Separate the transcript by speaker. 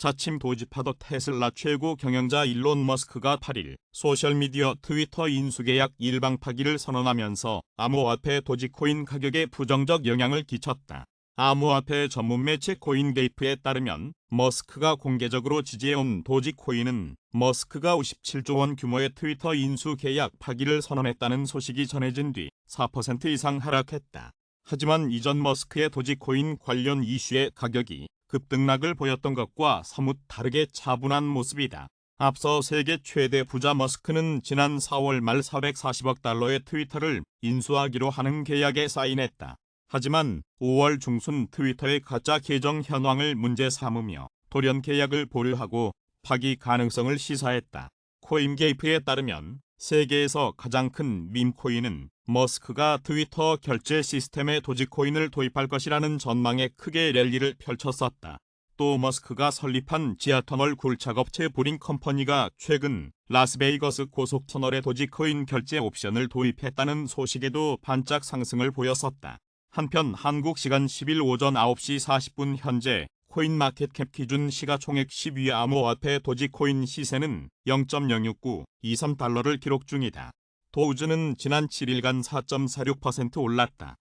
Speaker 1: 자칭 도지파도 테슬라 최고 경영자 일론 머스크가 8일 소셜미디어 트위터 인수계약 일방 파기를 선언하면서 암호화폐 도지코인 가격에 부정적 영향을 끼쳤다. 암호화폐 전문 매체 코인게이프에 따르면 머스크가 공개적으로 지지해온 도지코인은 머스크가 57조 원 규모의 트위터 인수 계약 파기를 선언했다는 소식이 전해진 뒤 4% 이상 하락했다. 하지만 이전 머스크의 도지코인 관련 이슈의 가격이 급등락을 보였던 것과 사뭇 다르게 차분한 모습이다. 앞서 세계 최대 부자 머스크는 지난 4월 말 440억 달러의 트위터를 인수하기로 하는 계약에 사인했다. 하지만 5월 중순 트위터의 가짜 계정 현황을 문제 삼으며 돌연 계약을 보류하고 파기 가능성을 시사했다. 코인게이프에 따르면 세계에서 가장 큰 밈코인은 머스크가 트위터 결제 시스템에 도지코인을 도입할 것이라는 전망에 크게 랠리를 펼쳤었다. 또 머스크가 설립한 지하터널 굴착업체 브링 컴퍼니가 최근 라스베이거스 고속터널에 도지코인 결제 옵션을 도입했다는 소식에도 반짝 상승을 보였었다. 한편 한국 시간 10일 오전 9시 40분 현재 코인마켓캡 기준 시가총액 10위 암호화폐 도지코인 시세는 0.06923달러를 기록 중이다. 도우즈는 지난 7일간 4.46% 올랐다.